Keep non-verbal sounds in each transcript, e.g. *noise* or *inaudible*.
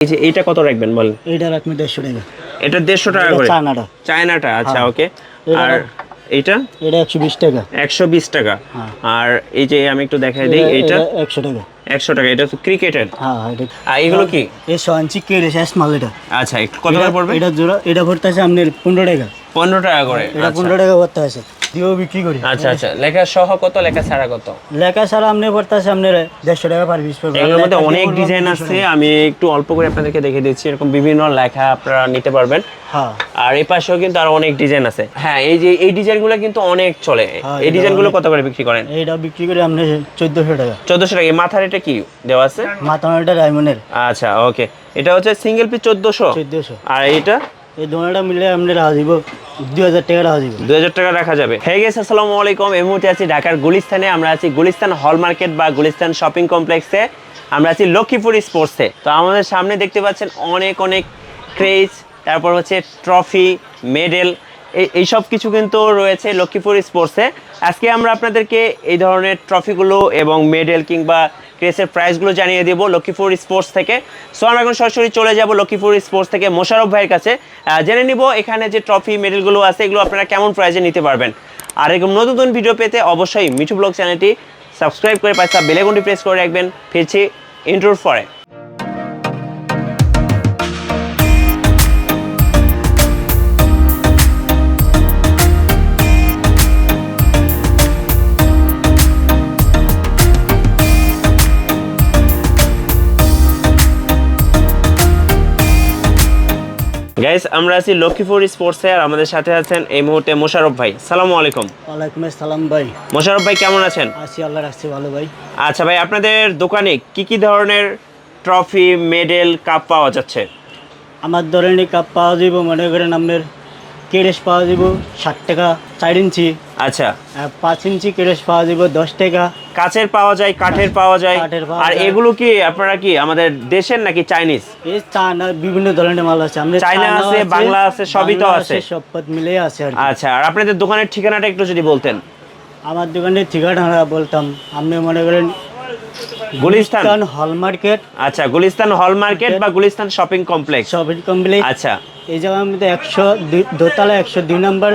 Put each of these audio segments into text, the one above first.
এই যে এইটা কত রাখবেন বলেন? এইটা রাখমি দেড়শো টাকা। এটা দেড়শো টাকা করে? চায়নাটা। চায়নাটা? আচ্ছা হ্যাঁ। ওকে। আর এইটা? এটা একশো বিশ টাকা। একশো বিশ টাকা। হ্যাঁ। আর এই যে আমি একটু দেখাই দিই এইটা? একশো টাকা। একশো টাকা এটা হচ্ছে ক্রিকেটের। হ্যাঁ হ্যাঁ, এগুলো কি? এই সঞ্চি কে রে শেষ মাল এটা। আচ্ছা একটু কত করে পড়বে? এটা জোড়া এটা ভরতে আছে আপনার পনেরো টাকা। পনেরো টাকা করে এটা আচ্ছা। পনেরো টাকা ভরতে আছে। দিয়েও বিক্রি করি। আচ্ছা আচ্ছা। লেখা সহ কত লেখা ছাড়া কত? লেখা ছাড়া আপনি আছে আপনার দেড়শো টাকা পার পিস পড়বে। এগুলোর মধ্যে অনেক ডিজাইন আছে আমি একটু অল্প করে আপনাদেরকে দেখে দিচ্ছি এরকম বিভিন্ন লেখা আপনারা নিতে পারবেন। হ্যাঁ। আর এই পাশেও কিন্তু আরও অনেক ডিজাইন আছে। হ্যাঁ এই যে এই ডিজাইনগুলো কিন্তু অনেক চলে। হ্যাঁ, এই এটা ডিজাইনগুলো কত করে বিক্রি করেন? এইটা বিক্রি করি আপনি চোদ্দশো টাকা। চোদ্দশো টাকা। এই মাথার এটা কি দেওয়া আছে? মাথামালটা ডায়মন্ডের আচ্ছা ওকে। এটা হচ্ছে সিঙ্গেল পিস চোদ্দশো। চোদ্দশো। আর এটা এই দোনোটা মিলে আপনি রাখা দিব। দুই হাজার টাকা রাখা যাবে। হ্যাঁ গেছে আসসালামু আলাইকুম। এই মুহূর্তে আছি ঢাকার গুলিস্তানে। আমরা আছি গুলিস্তান হল মার্কেট বা গুলিস্তান শপিং কমপ্লেক্সে। আমরা আছি লক্ষ্মীপুর স্পোর্টসে। তো আমাদের সামনে দেখতে পাচ্ছেন অনেক অনেক ক্রেজ, তারপর হচ্ছে ট্রফি, মেডেল, এই এইসব কিছু কিন্তু রয়েছে লক্ষ্মীপুর স্পোর্টসে। আজকে আমরা আপনাদেরকে এই ধরনের ট্রফিগুলো এবং মেডেল কিংবা ক্রেসের প্রাইসগুলো জানিয়ে দেবো লক্ষ্মীপুর স্পোর্টস থেকে। সো আমরা এখন সরাসরি চলে যাব লক্ষ্মীপুর স্পোর্টস থেকে মোশারফ ভাইয়ের কাছে। জেনে নিব এখানে যে ট্রফি, মেডেলগুলো আছে, এগুলো আপনারা কেমন প্রাইজে নিতে পারবেন। আর এরকম নতুন নতুন ভিডিও পেতে অবশ্যই মিঠু ব্লগ চ্যানেলটি সাবস্ক্রাইব করে পাশে বেলেগুনটি প্রেস করে রাখবেন। ফিরছি ইন্ট্রোর পরে। গাইস আমরা আছি লক্ষ্মীপুর স্পোর্টসে আর আমাদের সাথে আছেন এই মুহূর্তে মোশারফ ভাই। সালামু আলাইকুম। ওয়ালাইকুম আসসালাম ভাই। মোশারফ ভাই কেমন আছেন? আছি আল্লাহর আছি ভালো ভাই। আচ্ছা ভাই আপনাদের দোকানে কি কি ধরনের ট্রফি মেডেল কাপ পাওয়া যাচ্ছে? আমার ধরনের কাপ পাওয়া যাবে মনে করেন আপনার কেরেস পাওয়া যাব ষাট টাকা চার ইঞ্চি। আচ্ছা। পাঁচ ইঞ্চি কেরেস পাওয়া যাব দশ টাকা। কাচের পাওয়া যায় কাঠের পাওয়া যায়। কাঠের আর এগুলো কি আপনারা কি আমাদের দেশের নাকি চাইনিজ? চায়না বিভিন্ন ধরনের মাল আছে। আমরা চায়না আছে, বাংলা আছে, সবই তো আছে। সব পদ মিলে আছে আচ্ছা আর আপনাদের দোকানের ঠিকানাটা একটু যদি বলতেন। আমার দোকানের ঠিকানা বলতাম। আপনি মনে করেন গুলিস্তান? হল মার্কেট আচ্ছা গুলিস্তান হল মার্কেট বা Gulistan shopping complex shopping complex আচ্ছা। এই জায়গার মধ্যে একশো দুই দোতলা একশো দুই নম্বর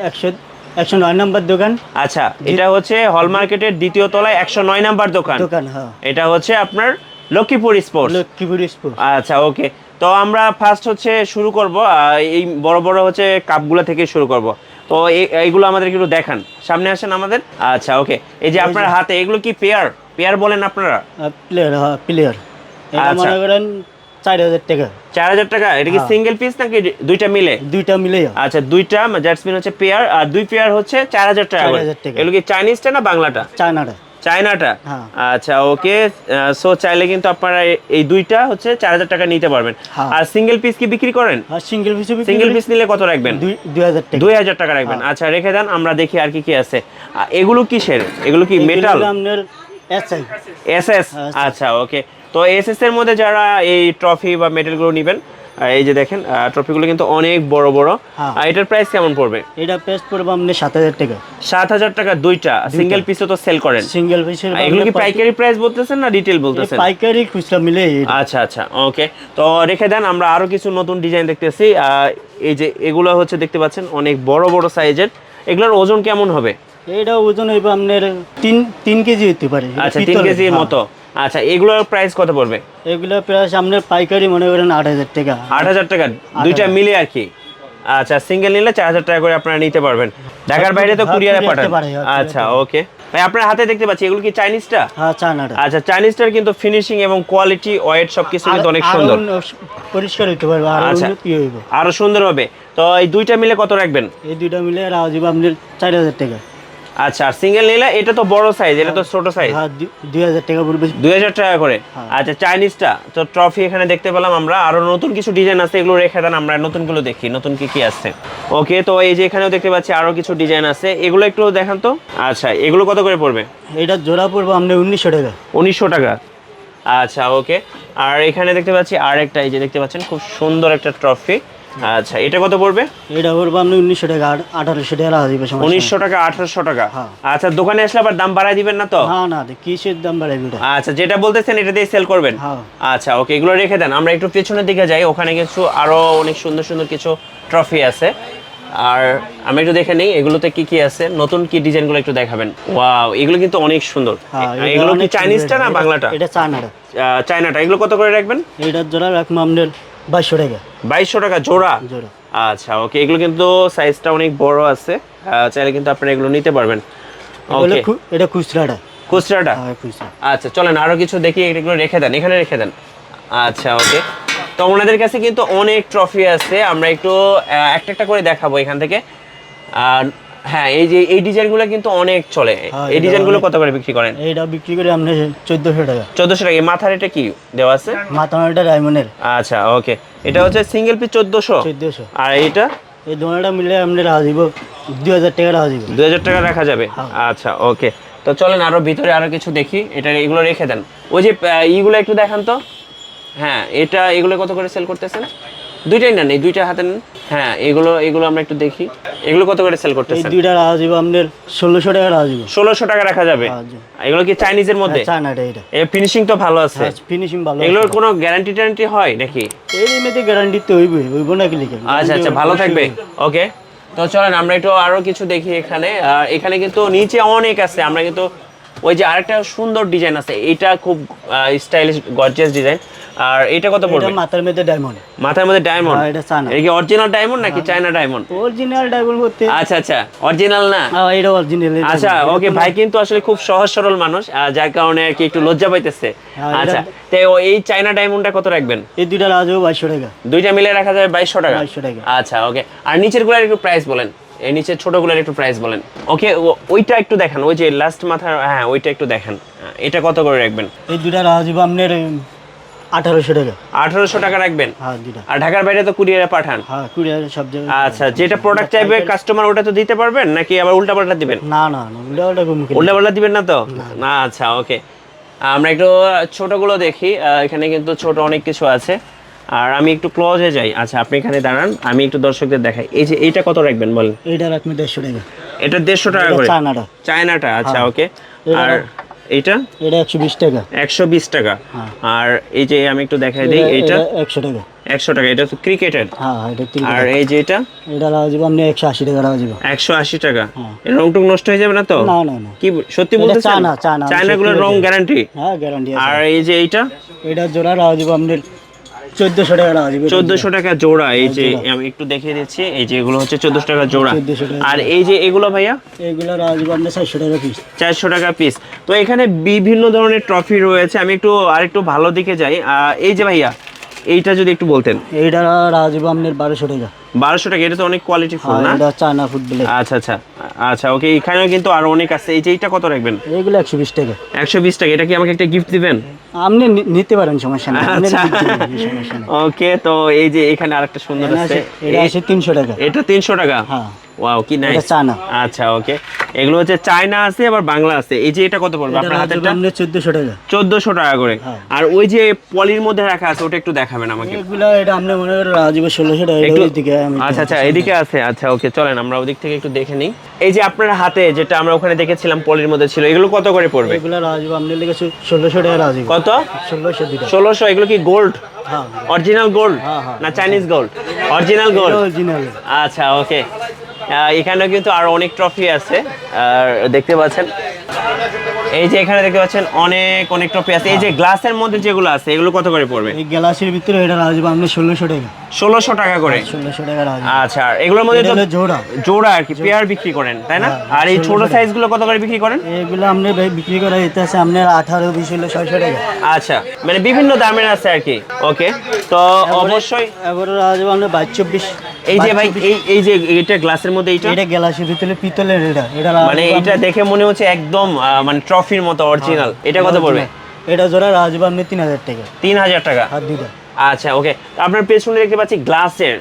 একশো একশো নয় নম্বর দোকান। আচ্ছা এটা হচ্ছে হল মার্কেটের দ্বিতীয় তলায় একশো নয় নাম্বার দোকান। দোকান হ্যাঁ। এটা হচ্ছে আপনার লক্ষ্মীপুর স্পোর্টস লক্ষ্মীপুর স্কুল আচ্ছা ওকে তো আমরা ফার্স্ট হচ্ছে শুরু করব এই বড় বড় হচ্ছে কাপগুলো থেকে শুরু করব। তো এই- এইগুলো আমাদের একটু দেখান। সামনে আসেন আমাদের? আচ্ছা ওকে এই যে আপনার হাতে এগুলো কি পেয়ার পেয়ার বলেন আপনারা? প্লেয়ার হ্যাঁ প্লেয়ার এটা আচ্ছা। মনে করেন চার হাজার টাকা। চার হাজার টাকা? এটা কি হ্যাঁ। সিঙ্গেল পিস নাকি দুইটা মিলে? দুইটা মিলে আচ্ছা দুইটা জ্যাটসমিন হচ্ছে পেয়ার আর দুই পেয়ার হচ্ছে চার হাজার টাকা 4,000 টাকা। এগুলো কি চাইনিজটা না বাংলাটা? চায়নাটা চায়নাটা হ্যাঁ। আচ্ছা ওকে সো চাইলে কিন্তু আপনারা এই দুইটা হচ্ছে চার হাজার টাকা নিতে পারবেন। হ্যাঁ। আর সিঙ্গেল পিস কি বিক্রি করেন? আর সিঙ্গেল পিস সিঙ্গেল পিস নিলে কত রাখবেন? দুই হাজার টাকা। রাখবেন। আচ্ছা রেখে দেন আমরা দেখি আর কি কি আছে। এগুলো কিসের? এগুলো কি মেটাল এস এস আচ্ছা। ওকে তো এস এস এর মধ্যে যারা এই ট্রফি বা মেডেলগুলো নেবেন এই যে দেখেন ট্রফিগুলো কিন্তু অনেক বড় বড়। হ্যাঁ। আর এটার প্রাইস কেমন পড়বে? এটা পেস্ট পড়ব আপনি সাত হাজার টাকা। সাত হাজার টাকা দুইটা। সিঙ্গেল পিসও তো সেল করেন। সিঙ্গেল আর এগুলো কি পাইকারি প্রাইস বলতেছেন না রিটেল বলতেছেন? পাইকারি খুচরা মিলে আচ্ছা আচ্ছা ওকে তো রেখে দেন আমরা আরও কিছু নতুন ডিজাইন দেখতেছি। এই যে এগুলো হচ্ছে দেখতে পাচ্ছেন অনেক বড় বড় সাইজের এগুলোর ওজন কেমন হবে? এটা ওজন হইব আপনার তিন তিন কেজি হতে পারে। আচ্ছা তিন কেজির হ্যাঁ। মতো। আচ্ছা এগুলোর প্রাইস কত পড়বে? এগুলো প্রায় আপনার পাইকারি মনে করেন আট হাজার টাকা। আট হাজার টাকা দুইটা মিলে আর কি। আচ্ছা সিঙ্গেল নিলে চার হাজার টাকা করে আপনারা নিতে পারবেন। ঢাকার বাইরে তো কুরিয়ারে পাঠান। আচ্ছা ওকে ভাই আপনার হাতে দেখতে পাচ্ছি এগুলো কি চাইনিজটা হ্যাঁ চায়নাটা আচ্ছা চাইনিজটার কিন্তু ফিনিশিং এবং কোয়ালিটি ওয়েট সবকিছু কিন্তু অনেক সুন্দর। পরিষ্কার হইতে পারবে আর আচ্ছা। উন্নতি হইব। আরও সুন্দর হবে। তো এই দুইটা মিলে কত রাখবেন? এই দুইটা মিলে যাবে আপনার চার হাজার টাকা। আচ্ছা আর সিঙ্গেল নিলে এটা তো বড় সাইজ এটা তো ছোট সাইজ হ্যাঁ দুই হাজার টাকা পড়বে। দুই হাজার টাকা করে। হ্যাঁ। আচ্ছা চাইনিজটা তো ট্রফি এখানে দেখতে পেলাম আমরা। আরও নতুন কিছু ডিজাইন আছে এগুলো রেখে দেন আমরা নতুনগুলো দেখি নতুন কি কি আছে। ওকে তো এই যে এখানেও দেখতে পাচ্ছি আরও কিছু ডিজাইন আছে। এগুলো একটু দেখান তো। আচ্ছা এগুলো কত করে পড়বে? এটা জোড়া পড়বে আপনার উনিশশো টাকা। উনিশশো টাকা। আচ্ছা ওকে আর এখানে দেখতে পাচ্ছি আর একটা এই যে দেখতে পাচ্ছেন খুব সুন্দর একটা ট্রফি আচ্ছা এটা কত পড়বে? এটা করব আপনি উনিশশো টাকা আঠারোশো টাকা রাখা যাবে উনিশশো টাকা আঠারোশো টাকা? হ্যাঁ। আচ্ছা দোকানে আসলে আবার দাম বাড়ায় দিবেন না তো? না না কিসের দাম ওটা আচ্ছা যেটা বলতেছেন এটা দিয়ে সেল করবেন? হ্যাঁ। আচ্ছা ওকে এগুলো রেখে দেন। আমরা একটু পেছনের দিকে যাই ওখানে কিছু আরও অনেক সুন্দর সুন্দর কিছু ট্রফি আছে। আর আমি একটু দেখে নিই এগুলোতে কি কি আছে? নতুন কি ডিজাইনগুলো একটু দেখাবেন। ওয়াও এগুলো কিন্তু অনেক সুন্দর। হ্যাঁ এগুলো কি চাইনিজটা না বাংলাটা? এটা চায়নাটা চায়নাটা এগুলো কত করে রাখবেন? এটার জোড়া রাখব আপনার বাইশশো টাকা। বাইশশো টাকা জোড়া? জোড়া। আচ্ছা ওকে এগুলো কিন্তু সাইজটা অনেক বড় আছে। চাইলে কিন্তু আপনারা এগুলো নিতে পারবেন। ওকে। এটা খুচরাটা। খুচরাটা? হ্যাঁ আচ্ছা চলেন আরও কিছু দেখি এগুলো রেখে দেন এখানে রেখে দেন। আচ্ছা ওকে। তো ওনাদের কাছে কিন্তু অনেক ট্রফি আছে আমরা একটু একটা একটা করে দেখাবো এখান থেকে। আর হ্যাঁ এই যে এই ডিজাইনগুলো কিন্তু অনেক চলে। হ্যাঁ, এই এটা ডিজাইনগুলো কত করে বিক্রি করেন? এইটা বিক্রি করে আপনি চোদ্দোশো টাকা। চোদ্দোশো টাকা। এই মাথার এটা কি দেওয়া আছে? মাথানোটা ডায়মন্ডের আচ্ছা ওকে এটা হচ্ছে সিঙ্গেল পিস চোদ্দোশো? চোদ্দোশো। আর এইটা? এই দোনোটা মিলে আপনি রাখা দিব দুই হাজার টাকা রাখা দুই হাজার টাকা রাখা যাবে? হ্যাঁ। আচ্ছা ওকে তো চলেন আরও ভিতরে আরও কিছু দেখি। এটা এগুলো রেখে দেন। ওই যে ইগুলো একটু দেখান তো। হ্যাঁ এটা এগুলো কত করে সেল করতেছেন? দুইটাই না নেই দুইটা হাতে নেন। হ্যাঁ এগুলো এগুলো আমরা একটু দেখি। এগুলো কত করে সেল এই করতেছেন দুইটা রাখা দিব আপনার ষোলোশো টাকা রাখা দিব। ষোলোশো টাকা রাখা যাবে? হ্যাঁ, এগুলো কি চাইনিজের মধ্যে? চায়নাটা এটা। এর ফিনিশিং তো ভালো আছে। ফিনিশিং ভালো এগুলোর কোনো গ্যারান্টি ট্যারান্টি হয় নাকি? এই এমনিতে গ্যারান্টি তো হইবই হইব না কি লিখে আচ্ছা আচ্ছা ভালো থাকবে। ওকে তো চলেন আমরা একটু আরও কিছু দেখি এখানে। আর এখানে কিন্তু নিচে অনেক আছে। আমরা কিন্তু ওই যে আরেকটা সুন্দর ডিজাইন আছে। এটা খুব স্টাইলিশ গর্জিয়াস ডিজাইন আর এটা কত পড়বে? মাথার মধ্যে ডায়মন্ড মাথার মধ্যে ডায়মন্ড হ্যাঁ, এটা চায়না। এটা কি অরিজিনাল ডায়মন্ড নাকি চায়না ডায়মন্ড অরিজিনাল ডায়মন্ড করতে আচ্ছা আচ্ছা অরিজিনাল না? হ্যাঁ, এটা অরিজিনাল আচ্ছা ওকে ভাই কিন্তু আসলে খুব সহজ সরল মানুষ যার কারণে আর কি একটু লজ্জা পাইতেছে। হ্যাঁ, আচ্ছা তো এই চায়না ডায়মন্ডটা কত রাখবেন? এই দুইটা রাখা যাবে বাইশশো টাকা। দুইটা মিলে রাখা যাবে বাইশশো টাকা? বাইশশো টাকা। আচ্ছা ওকে আর নিচেরগুলার একটু প্রাইস বলেন। এই নিচের ছোটগুলোর একটু প্রাইস বলেন। ওকে ওইটা একটু দেখান ওই যে লাস্ট মাথার হ্যাঁ ওইটা একটু দেখান। এটা কত করে রাখবেন? এই দুইটা রাখা যাবে আপনার আঠারোশো টাকা। আঠারোশো টাকা রাখবেন? হ্যাঁ আর ঢাকার বাইরে তো কুরিয়ারে পাঠান? হ্যাঁ সব জায়গায় আচ্ছা যেটা প্রোডাক্ট চাইবে কাস্টমার ওটা তো দিতে পারবেন নাকি আবার উল্টা পাল্টা দিবেন? না না উল্টা পাল্টা দিবেন না তো? না আচ্ছা ওকে আমরা একটু ছোটগুলো দেখি এখানে কিন্তু ছোট অনেক কিছু আছে। আর আমি একটু ক্লোজে যাই। আচ্ছা আপনি এখানে দাঁড়ান আমি একটু দর্শকদের দেখাই। এই যে এইটা কত রাখবেন বলেন? এইটা রাখবে দেড়শো টাকা। এটা দেড়শো টাকা করে? চায়নাটা। চায়নাটা আচ্ছা হ্যাঁ। ওকে আর এইটা? এটা 120 টাকা। 120 টাকা। হ্যাঁ। আর এই যে আমি একটু দেখাই দেই এইটা? 100 টাকা। 100 টাকা এটা তো ক্রিকেটের। হ্যাঁ, হ্যাঁ এটা আর এই যে এটা? এটা লাও যাব আপনি 180 টাকা লাও যাব 180 টাকা। হ্যাঁ। রং টুক নষ্ট হয়ে যাবে না তো? না না না। কি সত্যি বলতেছেন? China China. চায়না গুলো রং গ্যারান্টি হ্যাঁ গ্যারান্টি আর এই যে এইটা? এটা জোড়া লাও যাব আপনি 1400 টাকা আসবে 1400 টাকা জোড়া এই যে আমি একটু দেখিয়ে দিচ্ছি এই যে এগুলো হচ্ছে 1400 টাকা জোড়া। আর এই যে এগুলো ভাইয়া? এগুলো আসবে আপনার 400 টাকা পিস 400 টাকা পিস তো এখানে বিভিন্ন ধরনের ট্রফি রয়েছে আমি একটু আরেকটু ভালো দিকে যাই। এই যে ভাইয়া এইটা যদি একটু বলতেন। এইটা রাখা যাবে আপনার বারোশো টাকা। বারোশো টাকা এটা তো অনেক কোয়ালিটি ফুল হ্যাঁ না? এটা চায়না ফুটবলে আচ্ছা আচ্ছা। আচ্ছা ওকে এখানেও কিন্তু আরও অনেক আছে। এই যে এইটা কত রাখবেন? এগুলো একশো বিশ টাকা। একশো বিশ টাকা এটা কি আমাকে একটা গিফট দিবেন? আপনি নিতে পারেন সমস্যা নেই। আচ্ছা। *laughs* ওকে তো এই যে এখানে আরেকটা সুন্দর আছে। আছে- এটা আছে তিনশো টাকা। এটা তিনশো টাকা? হ্যাঁ। ওয়াও কি এটা নাইস চায়না। আচ্ছা ওকে এগুলো হচ্ছে চায়না আছে আবার বাংলা আছে। এই যে এটা কত পড়বে আপনার রাখা যাবে হাতেরটা আপনার চোদ্দশো টাকা। চোদ্দশো টাকা করে। হ্যাঁ। আর ওই যে পলির মধ্যে রাখা আছে ওটা একটু দেখাবেন আমাকে। এগুলো এটা আপনি মনে করেন যাবে ষোলোশো টাকা এটা একটু আমি আচ্ছা আচ্ছা এদিকে আছে। আচ্ছা ওকে চলেন আমরা ওদিক থেকে একটু দেখে নিই। এই যে আপনার হাতে যেটা আমরা ওখানে দেখেছিলাম পলির মধ্যে ছিল এগুলো কত করে পড়বে? এগুলো রাখা যাবে আপনি লেগেছে ষোলোশো টাকা রাখা যাবে কত? ষোলোশো দুটা। ষোলোশো এগুলো কি গোল্ড অরিজিনাল গোল্ড। না Chinese gold original gold original আচ্ছা ওকে এখানেও কিন্তু আরও অনেক ট্রফি আছে। আর দেখতে পাচ্ছেন, এই যে এখানে দেখতে পাচ্ছেন অনেক অনেক ট্রফি আছে। এই যে গ্লাসের মধ্যে যেগুলো আছে, এগুলো কত করে পড়বে? এই গ্লাসের ভিতরে এটা যাবে আপনি ষোলোশো টাকা। ষোলোশো টাকা করে। ষোলোশো টাকা আচ্ছা এগুলোর মধ্যে তো জোড়া। জোড়া আর কি পেয়ার বিক্রি করেন তাই না? হ্যাঁ, আর এই ছোট 1600 সাইজগুলো কত করে বিক্রি করেন? এগুলো আপনি বিক্রি করা যেতে আছে আপনার আঠারো বিশ হলো ছয়শো টাকা। আচ্ছা মানে বিভিন্ন দামের আছে আর কি ওকে। তো অবশ্যই এবারে যাবে আপনার বাইশ চব্বিশ এই যে ভাই এই এই যে এটা গ্লাসের মধ্যে এইটা? এটা গ্লাসের ভিতরে পিতলের এটা। এটা মানে এটা দেখে মনে হচ্ছে একদম মানে ট্রফির মতো অরিজিনাল এটা কত পড়বে? এটা জোড়া যাবে তিন হাজার টাকা। তিন হাজার টাকা। আর দুটা আচ্ছা ওকে আপনার পেছনে দেখতে পাচ্ছি গ্লাসের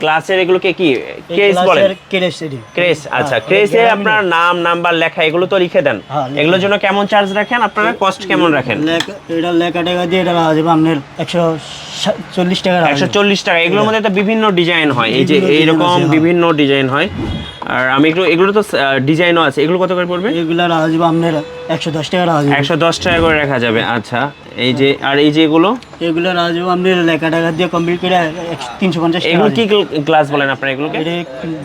গ্লাসের এগুলোকে কি কেস বলেন? কেরেস ক্রেস আচ্ছা হ্যাঁ, ক্রেসে আপনার নাম নাম্বার লেখা এগুলো তো লিখে দেন। হ্যাঁ, এগুলোর জন্য কেমন চার্জ রাখেন? আপনারা কস্ট কেমন রাখেন? এটা লেখা টাকা দিয়ে এটা আসবে আপনার একশো চল্লিশ টাকা একশো চল্লিশ টাকা এগুলোর মধ্যে তো বিভিন্ন ডিজাইন হয়। এই যে এইরকম হ্যাঁ। বিভিন্ন ডিজাইন হয়। আর আমি একটু এগুলো তো ডিজাইনও আছে। এগুলো কত করে পড়বে? এগুলা রাখা যাবে আপনার একশো দশ টাকা রাখা যাবে। একশো দশ টাকা করে রাখা যাবে। আচ্ছা এই যে আর এই যে এগুলো? এগুলো রাখা যাবে আপনার লেখা টাকা দিয়ে কমপ্লিট করে তিনশো পঞ্চাশ এগুলো কি। গ্লাস বলেন আপনারা এগুলোকে?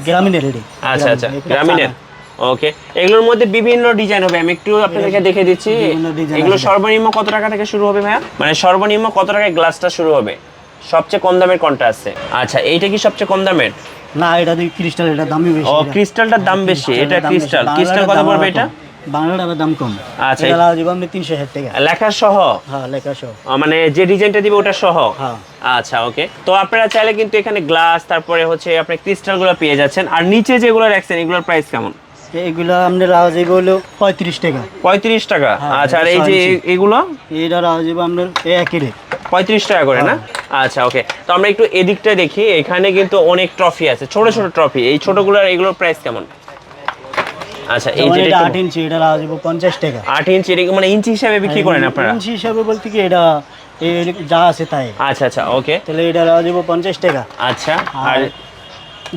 গ্রামীণের আচ্ছা আচ্ছা গ্রামীণের ওকে এগুলোর মধ্যে বিভিন্ন ডিজাইন হবে। আমি একটু আপনাদেরকে দেখে দিচ্ছি। এগুলো সর্বনিম্ন কত টাকা থেকে শুরু হবে ভাইয়া? মানে সর্বনিম্ন কত টাকায় গ্লাসটা শুরু হবে? সবচেয়ে কম দামের কোনটা আছে? আচ্ছা এইটা কি সবচেয়ে কম দামের? না এটা ক্রিস্টাল এটা দামই বেশি। ও ক্রিস্টালটার দাম বেশি। এটা ক্রিস্টাল ক্রিস্টাল কত পড়বে এটা। বাংলাটার দাম কম। আচ্ছা, এটা আপনি টাকা। লেখা সহ? হ্যাঁ লেখা সহ। মানে যে ডিজাইনটা দিবে ওটা সহ? হ্যাঁ। আচ্ছা ওকে তো আপনারা চাইলে কিন্তু এখানে গ্লাস তারপরে হচ্ছে আপনি ক্রিস্টালগুলো পেয়ে যাচ্ছেন। আর নিচে যেগুলো রাখছেন এগুলোর প্রাইস কেমন? এগুলো আপনি রাখা যাবে হলো পঁয়ত্রিশ টাকা। পঁয়ত্রিশ টাকা? হ্যাঁ, আচ্ছা আর এই যে এগুলো? এটা রাখা যাবে আপনার একই রেট পঁয়ত্রিশ টাকা করে না? হ্যাঁ। আচ্ছা ওকে। তো আমরা একটু এদিকটা দেখি এখানে কিন্তু অনেক ট্রফি আছে ছোট ছোট ট্রফি। এই ছোটগুলোর এগুলোর প্রাইস কেমন? আচ্ছা এই যে এটা আট ইঞ্চি এটা রাখা যাবে পঞ্চাশ টাকা। আট ইঞ্চি মানে ইঞ্চি হিসাবে বিক্রি করেন আপনারা? ইঞ্চি হিসাবে বলতে কি এটা যা আছে তাই। আচ্ছা আচ্ছা ওকে। তাহলে এটা রাখা যাবে পঞ্চাশ টাকা। আচ্ছা আর আর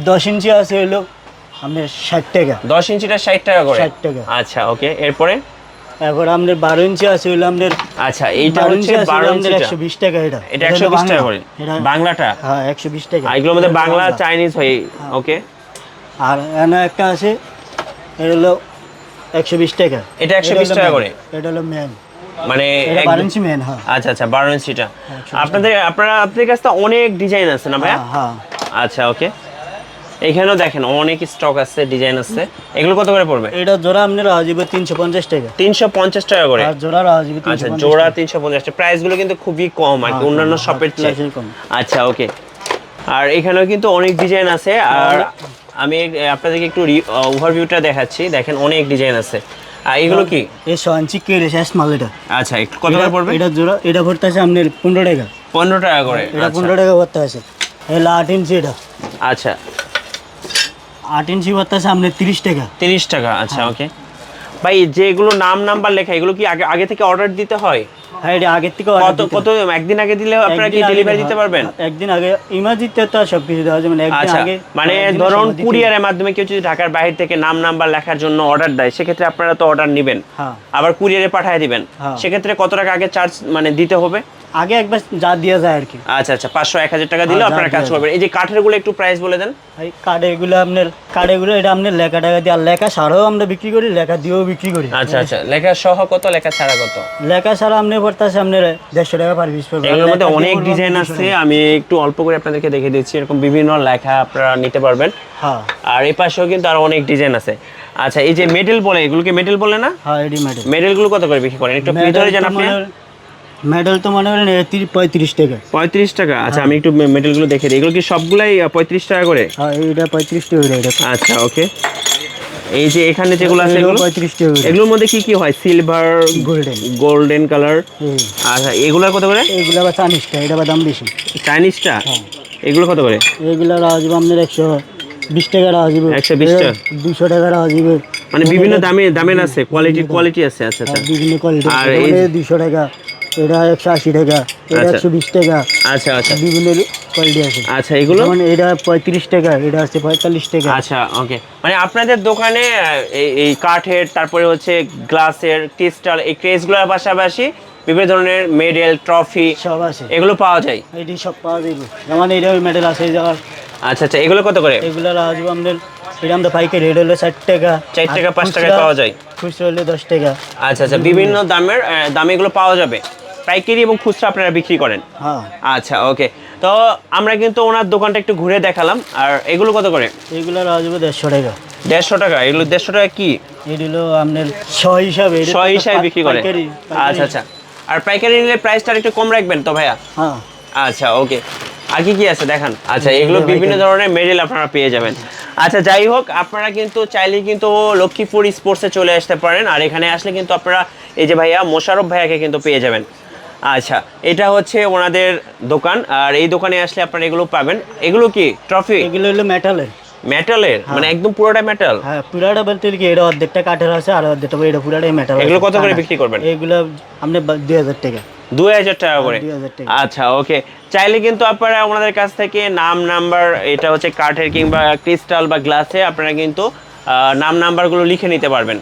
দশ ইঞ্চি আছে হলো আপনার ষাট টাকা। দশ ইঞ্চিটা ষাট টাকা করে? 60 টাকা। আচ্ছা ওকে এরপরে? এখন আপনার বারো ইঞ্চি আছে আপনার আচ্ছা এইটা হচ্ছে বারো হলো একশো বিশ টাকা এটা। এটা একশো বিশ টাকা করে? বাংলাটা? হ্যাঁ একশো বিশ টাকা। এগুলোর মধ্যে বাংলা। চাইনিজ হয় ওকে। আর এনে একটা আছে এটা হলো একশো বিশ টাকা। এটা 120 হলো টাকা করে? এটা হলো মেন মানে বারো ইঞ্চি হ্যাঁ। আচ্ছা আচ্ছা বারো ইঞ্চিটা। আপনাদের আপনারা আপনাদের কাছে অনেক ডিজাইন আছে না ভাইয়া? হ্যাঁ। আচ্ছা ওকে। এখানেও দেখেন অনেক স্টক আছে ডিজাইন আছে। এগুলো কত করে পড়বে? এটা জোড়া আপনার রাজীব তিনশো পঞ্চাশ টাকা। তিনশো পঞ্চাশ টাকা করে। আর জোড়া রাজীব আচ্ছা জোড়া তিনশো পঞ্চাশ টাকা। প্রাইসগুলো কিন্তু খুবই কম আর কি হ্যাঁ, অন্যান্য হ্যাঁ, শপের চেয়ে। কম। আচ্ছা ওকে আর এখানেও কিন্তু অনেক ডিজাইন আছে। আর আমি আপনাদেরকে একটু ওভারভিউটা দেখাচ্ছি। দেখেন অনেক ডিজাইন আছে। আর এগুলো কি? এই সঞ্চি কে শেষ মাল এটা। আচ্ছা একটু কত করে পড়বে? এটা জোড়া এটা ভরতে আছে আপনার পনেরো টাকা। পনেরো টাকা করে। এটা আচ্ছা। পনেরো টাকা ভরতে আছে। এই ইঞ্চি এটা আচ্ছা। আট ইঞ্চি ভরতে আপনার তিরিশ টাকা। তিরিশ টাকা আচ্ছা হ্যাঁ। ওকে ভাই যেগুলো নাম নাম্বার লেখা এগুলো কি আগে আগে থেকে অর্ডার দিতে হয়? হ্যাঁ এটা আগের থেকে কত কত একদিন আগে দিলে আপনারা কি ডেলিভারি হ্যাঁ, দিতে পারবেন? একদিন আগে ইমার্জিতে তো সব কিছু দেওয়া যাবে মানে একদিন আচ্ছা আগে মানে ধরুন কুরিয়ারের মাধ্যমে কেউ যদি ঢাকার বাইরে থেকে নাম নাম্বার লেখার জন্য অর্ডার দেয় সেক্ষেত্রে আপনারা তো অর্ডার নেবেন। হ্যাঁ। আবার কুরিয়ারে পাঠিয়ে দিবেন। হ্যাঁ। সেক্ষেত্রে কত টাকা আগে চার্জ মানে দিতে হবে? আগে একবার যা দেওয়া যায় আর কি। আচ্ছা আচ্ছা পাঁচশো এক হাজার টাকা দিলে হ্যাঁ, আপনারা কাজ দেয়া করবেন এই যে কাঠেরগুলো একটু প্রাইস বলে দেন। এই কার্ড এগুলো আপনার কার্ড এগুলো এটা আপনার লেখা টাকা দিয়ে আর লেখা ছাড়াও আমরা বিক্রি করি লেখা দিয়েও বিক্রি করি। আচ্ছা আচ্ছা লেখা সহ কত লেখা ছাড়া কত? লেখা ছাড়া আপনি পড়তে আছে আপনার দেড়শো টাকা পার পিস পড়বে। এগুলোর মধ্যে অনেক ডিজাইন আছে আমি একটু অল্প করে আপনাদেরকে দেখে দিচ্ছি এরকম বিভিন্ন লেখা আপনারা নিতে পারবেন। হ্যাঁ। আর এই পাশেও কিন্তু আরও অনেক ডিজাইন আছে। আচ্ছা এই যে মেডেল বলে এগুলোকে মেডেল বলে না? হ্যাঁ এডি মেডেল মেডেলগুলো কত করে বিক্রি করেন? একটু ভিতরে যান আপনি। মেডেল তো মনে করেন পঁয়ত্রিশ টাকা। পঁয়ত্রিশ টাকা? আচ্ছা আমি একটু মেডেলগুলো দেখে দিই। এগুলো কি সবগুলাই পঁয়ত্রিশ টাকা করে? হ্যাঁ এইটা পঁয়ত্রিশ টাকা এটা আচ্ছা ওকে। এই যে এখানে যেগুলো আছে এগুলো এগুলোর মধ্যে কি কি হয়? সিলভার গোল্ডেন গোল্ডেন কালার আচ্ছা এগুলোর কত করে? এইগুলো আবার চানিসটা এটা আবার দাম বেশি। চাইনিজটা হ্যাঁ। এগুলো কত করে? এইগুলো রাখা আপনার একশো বিশ টাকা রাখা যাবে। 120 টাকা? দুশো টাকা রাখা মানে বিভিন্ন দামে দামের আছে কোয়ালিটি কোয়ালিটি আছে আচ্ছা আচ্ছা। বিভিন্ন কোয়ালিটি আর এই দুশো টাকা। এটা একশো আশি টাকা এটা আচ্ছা। একশো বিশ টাকা। আচ্ছা আচ্ছা। বিভিন্ন কোয়ালিটি আছে। আচ্ছা এগুলো? যেমন এটা পঁয়ত্রিশ টাকা এটা আছে পঁয়তাল্লিশ টাকা। আচ্ছা ওকে মানে আপনাদের দোকানে এই কাঠের তারপরে হচ্ছে গ্লাসের ক্রিস্টাল এই ক্রেসগুলোর পাশাপাশি বিভিন্ন ধরনের মেডেল ট্রফি সব আছে। এগুলো পাওয়া যায়? এটি সব পাওয়া যাবে। যেমন এটা মেডেল আছে এই জায়গার আচ্ছা আচ্ছা এগুলো কত করে? এগুলো যাবে আপনার এটা আমাদের পাইকারি রেট হলো ষাট টাকা। চার টাকা, পাঁচ টাকায় পাওয়া যায়। খুচরা হলে দশ টাকা। আচ্ছা আচ্ছা বিভিন্ন দামের দামে এগুলো পাওয়া যাবে? পাইকারি এবং খুচরা আপনারা বিক্রি করেন? হ্যাঁ। আচ্ছা ওকে। তো আমরা কিন্তু ওনার দোকানটা একটু ঘুরে দেখালাম। আর এগুলো কত করে? এগুলো যাবে দেড়শো টাকা। দেড়শো টাকা? এগুলো দেড়শো টাকা কি? এটি হলো আপনার ছ হিসাবে। ছয় হিসাবে বিক্রি করে। আচ্ছা আচ্ছা। আর পাইকারি নিলে প্রাইসটা একটু কম রাখবেন তো ভাইয়া? হ্যাঁ। আচ্ছা ওকে। আর কি কি আছে? দেখান। আচ্ছা এগুলো বিভিন্ন ধরনের মেডেল আপনারা পেয়ে যাবেন। আচ্ছা যাই হোক আপনারা কিন্তু চাইলে কিন্তু লক্ষ্মীপুর স্পোর্টসে চলে আসতে পারেন। আর এখানে আসলে কিন্তু আপনারা এই যে ভাইয়া মোশারফ ভাইয়াকে কিন্তু পেয়ে যাবেন। আচ্ছা এটা হচ্ছে ওনাদের দোকান আর এই দোকানে আসলে আপনারা এগুলো পাবেন। এগুলো কি? ট্রফি এগুলো হলো মেটালের মেটালের মানে একদম পুরোটা মেটাল হ্যাঁ পুরাটা বলতে কি এটা অর্ধেকটা কাঠের আছে আর অর্ধেকটা এটা পুরাটাই মেটাল এগুলো কত করে বিক্রি করবেন? এগুলো আপনি দুই হাজার টাকা। দুই হাজার টাকা করে? আচ্ছা ওকে। চাইলে কিন্তু আপনারা ওনাদের কাছ থেকে নাম নাম্বার এটা হচ্ছে কাঠের কিংবা ক্রিস্টাল বা গ্লাসে আপনারা কিন্তু নাম নাম্বারগুলো লিখে নিতে পারবেন।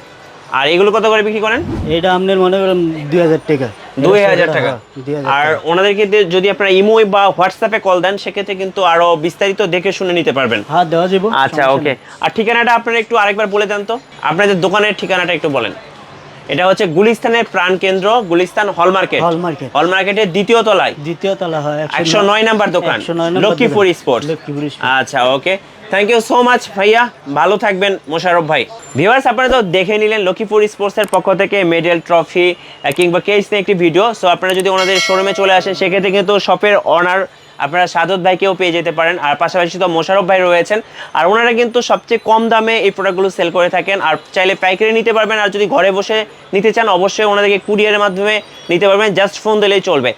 আর এগুলো কত করে বিক্রি করেন? এটা আপনার মনে করেন দুই হাজার টাকা। দুই হাজার টাকা আর টাকা। ওনাদেরকে যদি আপনারা ইমো বা হোয়াটসঅ্যাপে কল দেন সেক্ষেত্রে কিন্তু আরও বিস্তারিত দেখে শুনে নিতে পারবেন। হ্যাঁ দেওয়া যাব। আচ্ছা ওকে। আর ঠিকানাটা আপনারা একটু আরেকবার বলে দেন তো। আপনাদের দোকানের ঠিকানাটা একটু বলেন। এটা হচ্ছে গুলিস্তানের প্রাণ কেন্দ্র গুলিস্তান হল মার্কেট। হল মার্কেট। হল মার্কেটের দ্বিতীয় তলায়। দ্বিতীয় তলা হয় একশো নয়। নাম্বার দোকান 109 নাম্বার লক্ষ্মীপুর দোকান। লক্ষ্মীপুর স্পোর্টস। আচ্ছা okay. Thank you so much ভাইয়া। ভালো থাকবেন মোশারফ ভাই। ভিউয়ার্স আপনারা তো দেখে নিলেন লক্ষ্মীপুর স্পোর্টসের পক্ষ থেকে মেডেল, ট্রফি কিংবা কেস নিয়ে একটি ভিডিও সো আপনারা যদি ওনাদের শোরুমে চলে আসেন, সেক্ষেত্রে কিন্তু শপের অনার আপনারা সাদত ভাইকেও পেয়ে যেতে পারেন। আর পাশাপাশি তো মোশারফ ভাই রয়েছেন। আর ওনারা কিন্তু সবচেয়ে কম দামে এই প্রোডাক্টগুলো সেল করে থাকেন। আর চাইলে পাইকারি নিতে পারবেন। আর যদি ঘরে বসে নিতে চান, অবশ্যই ওনাদেরকে কুরিয়ারের মাধ্যমে নিতে পারবেন। জাস্ট ফোন দিলেই চলবে।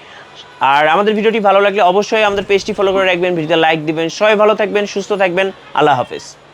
আর আমাদের ভিডিওটি ভালো লাগলে অবশ্যই আমাদের পেজটি ফলো করে রাখবেন, ভিডিওতে লাইক দিবেন, সবাই ভালো থাকবেন, সুস্থ থাকবেন, আল্লাহ হাফেজ।